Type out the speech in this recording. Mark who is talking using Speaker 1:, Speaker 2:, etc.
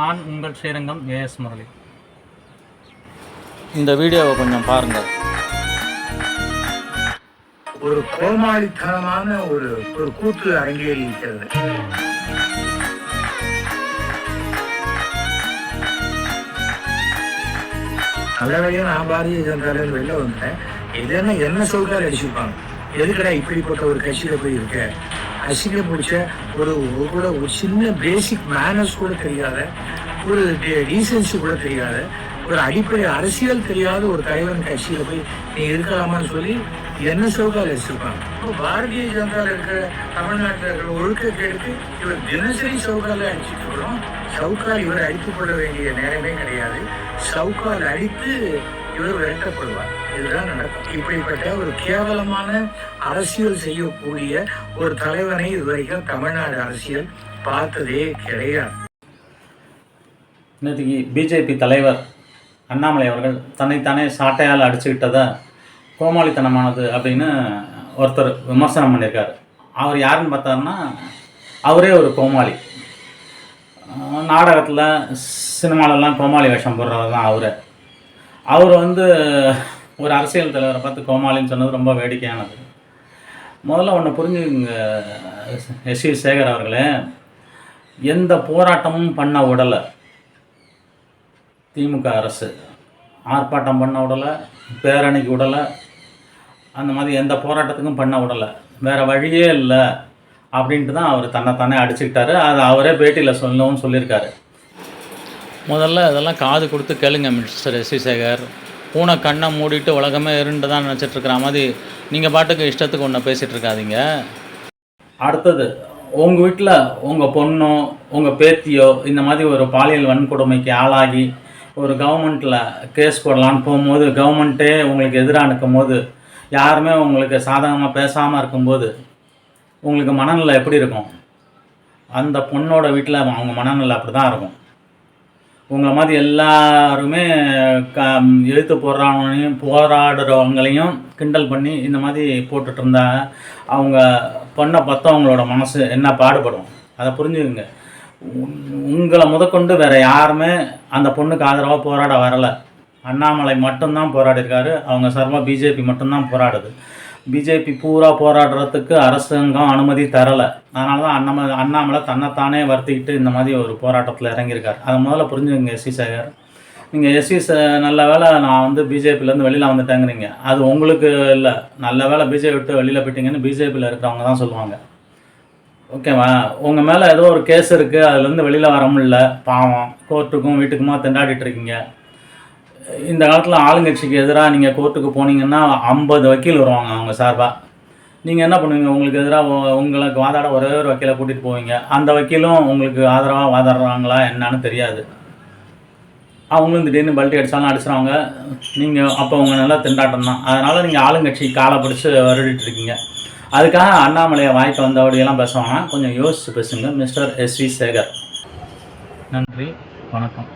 Speaker 1: நான் உங்கள் ஸ்ரீரங்கம் ஏஎஸ் முரளி.
Speaker 2: இந்த வீடியோவை கொஞ்சம் பாருங்கள்.
Speaker 3: ஒரு கோமாளித்தனமான ஒரு ஒரு கூத்து அரங்கேறி இருக்கிறது. நல்ல நான் பாரதிய ஜனதால வெளில வந்தேன். எதுனா என்ன சொல்றாரு அடிச்சிருப்பாங்க? எதுக்கடா இப்படிப்பட்ட ஒரு கட்சியில போய் இருக்க? அசிங்க பிடிச்ச ஒரு ஒரு கூட ஒரு சின்ன பேசிக் மேனர்ஸ் கூட தெரியாத ஒரு டீசன்சி கூட தெரியாத ஒரு அடிப்படை அரசியல் தெரியாத ஒரு தலைவன் கட்சியில் போய் நீ இருக்கலாமான்னு சொல்லி என்ன சவுக்கால் வச்சிருப்பாங்க? இப்போ பாரதிய ஜனதாவில் இருக்கிற தமிழ்நாட்டில் இருக்கிற கேட்டு இவர் தினசரி சவுக்கால அடிச்சுட்டு வரும் சவுக்கால் இவர் அடித்துக்கொள்ள வேண்டிய நேரமே கிடையாது. சவுக்கால் அடித்து இவர் வெட்டப்படுவார் இதுதான் நடக்கும். இப்படிப்பட்ட ஒரு கேவலமான அரசியல் செய்யக்கூடிய ஒரு தலைவனை இதுவரைக்கும் தமிழ்நாடு அரசியல் பார்த்ததே கிடையாது.
Speaker 2: நேற்றுக்கு பிஜேபி தலைவர் அண்ணாமலை அவர்கள் தன்னைத்தானே சாட்டையால் அடிச்சுக்கிட்டதா கோமாளித்தனமானது அப்படின்னு ஒருத்தர் விமர்சனம் பண்ணியிருக்காரு. அவர் யாருன்னு பார்த்தாருன்னா அவரே ஒரு கோமாளி. நாடகத்தில் சினிமாலெல்லாம் கோமாளி வேஷம் போடுறவர் தான் அவர். அவர் வந்து ஒரு அரசியல் தலைவரை பார்த்து கோமாளின்னு சொன்னது ரொம்ப வேடிக்கையானது. முதல்ல ஒன்று புரிஞ்சுங்க எஸ் வி சேகர் அவர்களே. எந்த போராட்டமும் பண்ண விடலை திமுக அரசு ஆர்ப்பாட்டம் பண்ண விடலை பேரணிக்கு விடலை அந்த மாதிரி எந்த போராட்டத்துக்கும் பண்ண விடலை வேறு வழியே இல்லை அப்படின்ட்டு தான் அவர் தன்னைத்தானே அடிச்சுக்கிட்டாரு. அதை அவரே பேட்டியில் சொல்லவும் சொல்லியிருக்காரு. முதல்ல இதெல்லாம் காது கொடுத்து கேளுங்க மிஸ்டர் எஸ் சேகர் பூனை கண்ணை மூடிட்டு உலகமே இருண்டு தான் நினச்சிட்டு மாதிரி நீங்கள் பாட்டுக்கு இஷ்டத்துக்கு ஒன்று பேசிகிட்டு இருக்காதீங்க. அடுத்தது உங்கள் வீட்டில் உங்கள் பொண்ணோ உங்கள் பேத்தியோ இந்த மாதிரி ஒரு பாலியல் வன்கொடுமைக்கு ஆளாகி ஒரு கவர்மெண்ட்டில் கேஸ் போடலான்னு போகும்போது கவர்மெண்ட்டே உங்களுக்கு எதிராக நிற்கும் போது யாருமே உங்களுக்கு சாதகமாக பேசாமல் இருக்கும்போது உங்களுக்கு மனநிலை எப்படி இருக்கும்? அந்த பொண்ணோட வீட்டில் அவங்க மனநிலை அப்படி தான் இருக்கும். உங்களை மாதிரி எல்லாருமே க எழுத்து போடுறவங்களையும் போராடுறவங்களையும் கிண்டல் பண்ணி இந்த மாதிரி போட்டுட்டு இருந்தா அவங்க பொண்ணை பார்த்தா அவங்களோட மனசு என்ன பாடுபடும்? அதை புரிஞ்சுக்குங்க. உங்களை முதற்கொண்டு வேற யாருமே அந்த பொண்ணுக்கு ஆதரவாக போராட வரலை. அண்ணாமலை மட்டும்தான் போராடிருக்காரு அவங்க சார்பாக பிஜேபி மட்டும்தான் போராடுது. பிஜேபி பூரா போராடுறதுக்கு அரசாங்கம் அனுமதி தரலை. அதனால தான் அண்ணாமலை அண்ணாமலை தன்னைத்தானே வருத்திக்கிட்டு இந்த மாதிரி ஒரு போராட்டத்தில் இறங்கியிருக்கார். அதை முதல்ல புரிஞ்சுங்க எஸ்சி சேகர். நீங்கள் எஸ்சி நல்ல வேளை நான் வந்து பிஜேபியிலேருந்து வெளியில் வந்துட்டேங்கிறீங்க. அது உங்களுக்கு இல்லை. நல்ல வேளை பிஜேபி விட்டு வெளியில் போயிட்டீங்கன்னு பிஜேபியில் இருக்கிறவங்க தான் சொல்லுவாங்க. ஓகேவா? உங்கள் மேலே ஏதோ ஒரு கேஸ் இருக்குது அதுலேருந்து வெளியில் வர முடியல. பாவம். கோர்ட்டுக்கும் வீட்டுக்குமா திண்டாடிட்டு இருக்கீங்க. இந்த காலத்தில் ஆளுங்கட்சிக்கு எதிராக நீங்கள் கோர்ட்டுக்கு போனீங்கன்னா ஐம்பது வக்கீல் வருவாங்க அவங்க சார்பாக நீங்கள் என்ன பண்ணுவீங்க? உங்களுக்கு எதிராக உங்களுக்கு வாதாட ஒரே ஒரு வக்கீலை கூட்டிகிட்டு போவீங்க. அந்த வக்கீலும் உங்களுக்கு ஆதரவாக வாதாடுறாங்களா என்னன்னு தெரியாது. அவங்களும் திடீர்னு பல்ட்டி அடித்தாலும் அடிச்சிடுவாங்க நீங்கள் அப்போ உங்கள் நல்லா திண்டாட்டம் தான். அதனால் நீங்கள் ஆளுங்கட்சி காலை பிடிச்சி வருடிட்டு இருக்கீங்க. அதுக்காக அண்ணாமலையை வாய்க்கு வந்தபடியெல்லாம் பேசுவாங்க. கொஞ்சம் யோசிச்சு பேசுங்க. Mister S V Sekar. நன்றி. வணக்கம்.